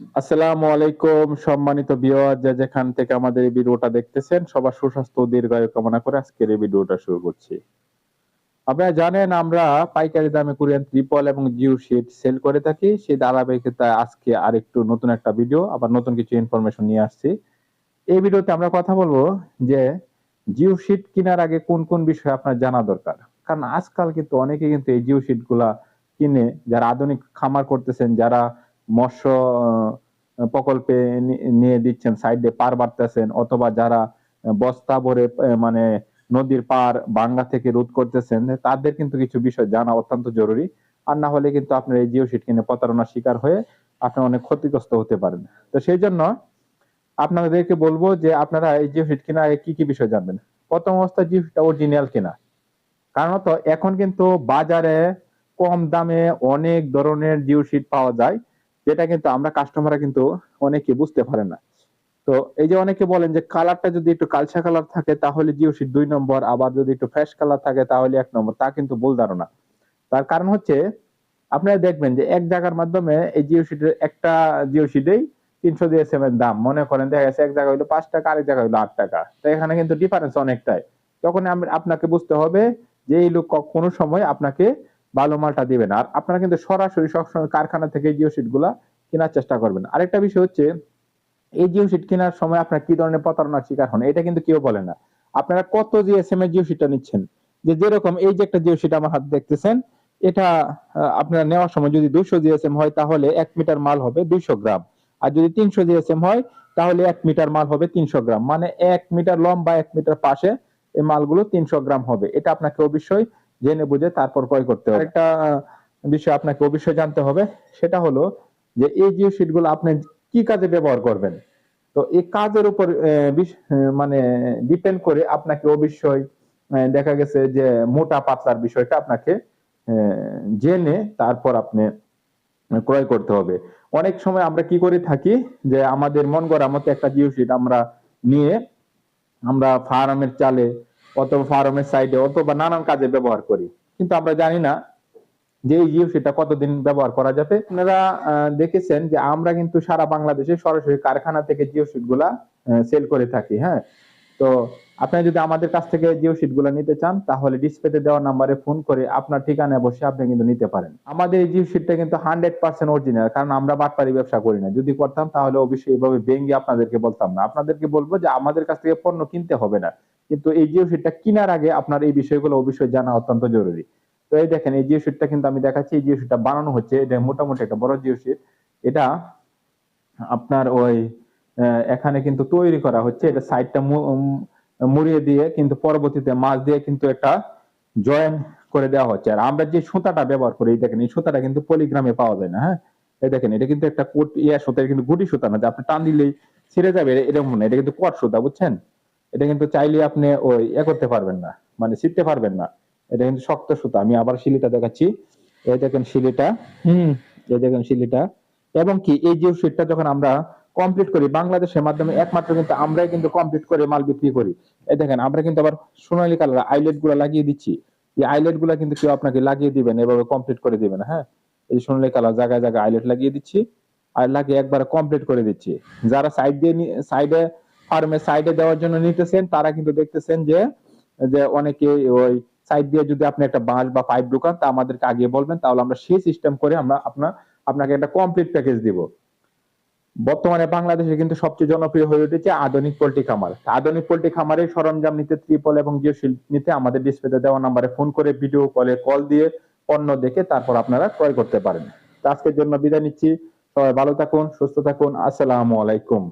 আসসালামু আলাইকুম, সম্মানিত ভিউয়ার যে যেখান থেকে আমাদের এই ভিডিওটা দেখতেছেন, সবার সুস্বাস্থ্য দীর্ঘায়ু কামনা করে আজকের এই ভিডিওটা শুরু করছি। আপনারা জানেন, আমরা পাইকারি দামে কোরিয়ান ত্রিপল এবং জিও শিট সেল করে থাকি। সেই আজকে আরেকটু নতুন একটা ভিডিও, আবার নতুন কিছু ইনফরমেশন নিয়ে আসছি। এই ভিডিওতে আমরা কথা বলব যে জিও শিট কেনার আগে কোন কোন বিষয় আপনার জানা দরকার। কারণ আজকাল কিন্তু অনেকে কিন্তু এই জিও শিটগুলা কিনে, যারা আধুনিক খামার করতেছেন, যারা মৎস্য প্রকল্পে নিয়ে দিচ্ছেন, সাইডে পার বাড়তেছেন, অথবা যারা বস্তা ভরে মানে নদীর পার বাংলা থেকে রোধ করতেছেন, তাদের কিন্তু কিছু বিষয় জানা অত্যন্ত জরুরি। আর না হলে কিন্তু আপনার এই জিও শিট কিনে প্রতারণার শিকার হয়ে আপনি অনেক ক্ষতিগ্রস্ত হতে পারেন। তো সেই জন্য আপনাদেরকে বলব যে আপনারা এই জিও শিট আগে কি কি বিষয় জানবেন? প্রথম অবস্থায় জিও শিটটা অরিজিনাল কেনা। কারণত এখন কিন্তু বাজারে কম দামে অনেক ধরনের জিও শিট পাওয়া যায়। যেটা কিন্তু আমরা কাস্টমাররা কিন্তু অনেকে বুঝতে পারে না। তো এই যে অনেকে বলেন যে কালারটা যদি একটু কালচা কালার থাকে, তাহলে জিও শিট দুই নম্বর, আবার যদি একটু ফ্রেশ কালার থাকে, তাহলে এক নম্বর। তা কিন্তু ভুল ধারণা। তার কারণ হচ্ছে, আপনারা দেখবেন যে এক জায়গার মাধ্যমে এই জিও শিটের একটা জিও শিটেই তিনশো জিএসএম এর দাম। মনে করেন, দেখা গেছে এক জায়গায় হলো পাঁচ টাকা, আরেক জায়গায় হলো আট টাকা। তো এখানে কিন্তু ডিফারেন্স অনেকটাই। তখন আপনাকে বুঝতে হবে যে এই লোক কোনো সময় আপনাকে ভালো মালটা দিবে না আর আপনারা কিন্তু সরাসরি সবসময় কারখানা থেকে জিও শিটগুলা কেনার চেষ্টা করবেন। আরেকটা বিষয় হচ্ছে, এই জিও শিট কেনার সময় আপনার কি ধরনের প্রতারণার শিকার হন, এটা কিন্তু কেউ বলে না। আপনারা কত জিএসএম এর জিও শিটটা নিচ্ছেন, যে যেরকম এই যে একটা জিও শিট আমার হাতে দেখতেছেন, এটা আপনারা নেওয়ার সময় যদি দুইশো জিএসএম হয়, তাহলে এক মিটার মাল হবে দুইশো গ্রাম। আর যদি তিনশো জিএসএম হয়, তাহলে এক মিটার মাল হবে তিনশো গ্রাম। মানে এক মিটার লম্বা, এক মিটার পাশে এই মালগুলো তিনশো গ্রাম হবে। এটা আপনাকে অবশ্যই জেনে বুঝে তারপর ক্রয় করতে হবে। একটা বিষয় আপনাকে অবশ্যই জানতে হবে, সেটা হলো যে এই জিও শিটগুলো আপনি কি কাজে ব্যবহার করবেন? তো এই কাজের উপর মানে ডিপেন্ড করে আপনাকে অবশ্যই দেখা গেছে যে মোটা পাতলার বিষয়টা আপনাকে জেনে তারপর আপনি ক্রয় করতে হবে। অনেক সময় আমরা কি করে থাকি যে আমাদের মন গড়া মতো একটা জিও শিট আমরা নিয়ে আমরা ফার্মের চালে অথবা ফার্মের সাইডে অথবা নানান কাজে ব্যবহার করি। কিন্তু আমরা জানি না যে জিও সেটা কতদিন ব্যবহার করা যাবে। আপনারা দেখেছেন যে আমরা কিন্তু সারা বাংলাদেশে সরাসরি কারখানা থেকে জিও শিটগুলা সেল করে থাকি হ্যাঁ? তো আপনি যদি আমাদের কাছ থেকে জিও শিটগুলা নিতে চান, তাহলে ডিসপ্লেতে দেওয়া নাম্বারে ফোন করে আপনার ঠিকানায় বসে আপনি কিন্তু নিতে পারেন। আমাদের এই জিও শিটটা কিন্তু হান্ড্রেড পার্সেন্ট অরিজিনাল কারণ আমরা বাটপারি ব্যবসা করি না। যদি করতাম, তাহলে অবশ্যই এইভাবে ভেঙ্গে আপনাদেরকে বলতাম না। আপনাদেরকে বলব যে আমাদের কাছ থেকে পণ্য কিনতে হবে না। কিন্তু এই জিও শিটটা কেনার আগে আপনার এই বিষয়গুলো অবশ্যই জানা অত্যন্ত জরুরি। তো এই দেখেন, এই জিও শিটটা কিন্তু আমি দেখাচ্ছি, এই জিও শিটটা বানানো হচ্ছে, এটা মোটামুটি একটা বড় জিও শিট এটা আপনার ওই এখানে কিন্তু তৈরি করা হচ্ছে, এটা সাইডটা মুড়িয়ে দিয়ে কিন্তু পরবর্তীতে মাছ দিয়ে কিন্তু একটা জয়েন করে দেওয়া হচ্ছে। আর আমরা যে সুতাটা ব্যবহার করি দেখেন, এই সুতাটা কিন্তু পলিগ্রামে পাওয়া যায় না হ্যাঁ? এই দেখেন, এটা কিন্তু একটা কোট, ইয়া সুতা কিন্তু গুটি সুতা না, যে আপনি টান দিলেই ছিঁড়ে যাবে, এরকম না, এটা কিন্তু কট সুতা, বুঝছেন? এটা কিন্তু চাইলে আপনি ওই ইয়ে করতে পারবেন না মানে ছিটতে পারবেন না। এটা কিন্তু শক্ত সুতা। আমি আবার শিলিটা দেখাচ্ছি। এই দেখেন শিলিটা। হুম। এই দেখেন শিলিটা। এবং কি এই জিও শিটটা যখন আমরা কমপ্লিট করি বাংলাদেশের মাধ্যমে একমাত্র কিন্তু আমরাই কিন্তু কমপ্লিট করে মাল বিক্রি করি। এই দেখেন আমরা কিন্তু আবার সোনালী কালার আইলেটগুলা লাগিয়ে দিচ্ছি। এই আইলেটগুলা কিন্তু কেউ আপনাকে লাগিয়ে দিবেন এভাবে কমপ্লিট করে দিবেন হ্যাঁ? এই সোনালী কালার জায়গায় জায়গায় আইলেট লাগিয়ে দিচ্ছি। আর লাগিয়ে একবারে কমপ্লিট করে দিচ্ছি। যারা সাইড দিয়ে সাইডে ফার্মের সাইডে দেওয়ার জন্য নিতেছেন, তারা কিন্তু দেখতেছেন যে যে অনেকে ওই সাইড দিয়ে যদি আপনি একটা বাঁশ বা পাইপ ঢুকান, তা আমাদেরকে আগে বলবেন, তাহলে আমরা সেই সিস্টেম করে আমরা আপনার আপনাকে একটা কমপ্লিট প্যাকেজ দিব। বর্তমানে বাংলাদেশে কিন্তু সবচেয়ে জনপ্রিয় হয়ে উঠেছে আধুনিক পোল্ট্রি খামার। আধুনিক পোল্ট্রি খামারের সরঞ্জাম নিতে ত্রিপল এবং জিও শিল্প নিতে আমাদের ডিসপ্লেতে দেওয়া নাম্বারে ফোন করে ভিডিও কলে কল দিয়ে পণ্য দেখে তারপর আপনারা ক্রয় করতে পারেন। আজকের জন্য বিদায় নিচ্ছি। সবাই ভালো থাকুন, সুস্থ থাকুন। আসসালামু আলাইকুম।